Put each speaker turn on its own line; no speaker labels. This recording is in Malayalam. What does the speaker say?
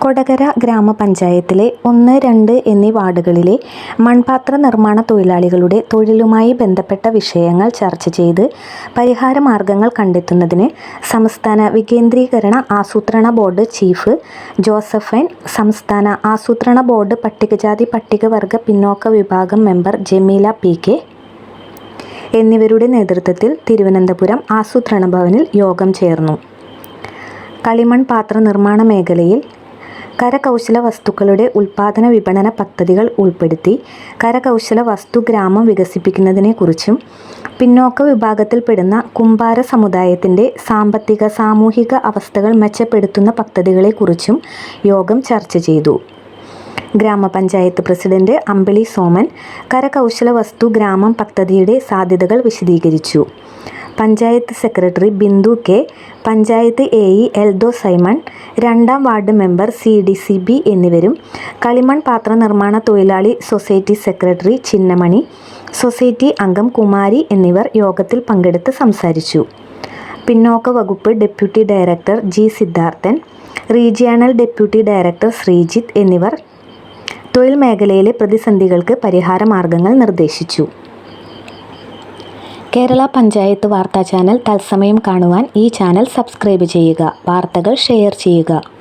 കൊടകര ഗ്രാമപഞ്ചായത്തിലെ ഒന്ന് രണ്ട് എന്നീ വാർഡുകളിലെ മൺപാത്ര നിർമ്മാണ തൊഴിലാളികളുടെ തൊഴിലുമായി ബന്ധപ്പെട്ട വിഷയങ്ങൾ ചർച്ച ചെയ്ത് പരിഹാര മാർഗങ്ങൾ കണ്ടെത്തുന്നതിന് സംസ്ഥാന വികേന്ദ്രീകരണ ആസൂത്രണ ബോർഡ് ചീഫ് ജോസഫൈൻ സംസ്ഥാന ആസൂത്രണ ബോർഡ് പട്ടികജാതി പട്ടികവർഗ പിന്നോക്ക വിഭാഗം മെമ്പർ ജമീല പി കെ. എന്നിവരുടെ നേതൃത്വത്തിൽ തിരുവനന്തപുരം ആസൂത്രണ ഭവനിൽ യോഗം ചേർന്നു. കളിമൺ പാത്ര നിർമ്മാണ മേഖലയിൽ കരകൗശല വസ്തുക്കളുടെ ഉൽപ്പാദന വിപണന പദ്ധതികൾ ഉൾപ്പെടുത്തി കരകൗശല വസ്തു ഗ്രാമം വികസിപ്പിക്കുന്നതിനെക്കുറിച്ചും പിന്നോക്ക വിഭാഗത്തിൽപ്പെടുന്ന കുംഭാര സമുദായത്തിന്റെ സാമ്പത്തിക സാമൂഹിക അവസ്ഥകൾ മെച്ചപ്പെടുത്തുന്ന പദ്ധതികളെക്കുറിച്ചും യോഗം ചർച്ച ചെയ്തു. ഗ്രാമപഞ്ചായത്ത് പ്രസിഡന്റ് അമ്പിളി സോമൻ കരകൗശല വസ്തു ഗ്രാമം പദ്ധതിയുടെ സാധ്യതകൾ വിശദീകരിച്ചു. Panchayat secretary Bindu K panchayat A E Eldho Simon രണ്ടാം ward member C D C B എന്നിവരും കളിമൺ പാത്ര നിർമ്മാണ തൊഴിലാളി സൊസൈറ്റി സെക്രട്ടറി ചിന്നമണി സൊസൈറ്റി അംഗം കുമാരി എന്നിവർ യോഗത്തിൽ പങ്കെടുത്ത് സംസാരിച്ചു. പിന്നോക്ക വകുപ്പ് deputy director G Siddharthan regional deputy director Sreejith എന്നിവർ തൊഴിൽ മേഖലയിലെ പ്രതിസന്ധികൾക്ക് പരിഹാര മാർഗങ്ങൾ നിർദ്ദേശിച്ചു. കേരള പഞ്ചായത്ത് വാർത്താ ചാനൽ തത്സമയം കാണുവാൻ ഈ ചാനൽ സബ്സ്ക്രൈബ് ചെയ്യുക. വാർത്തകൾ ഷെയർ ചെയ്യുക.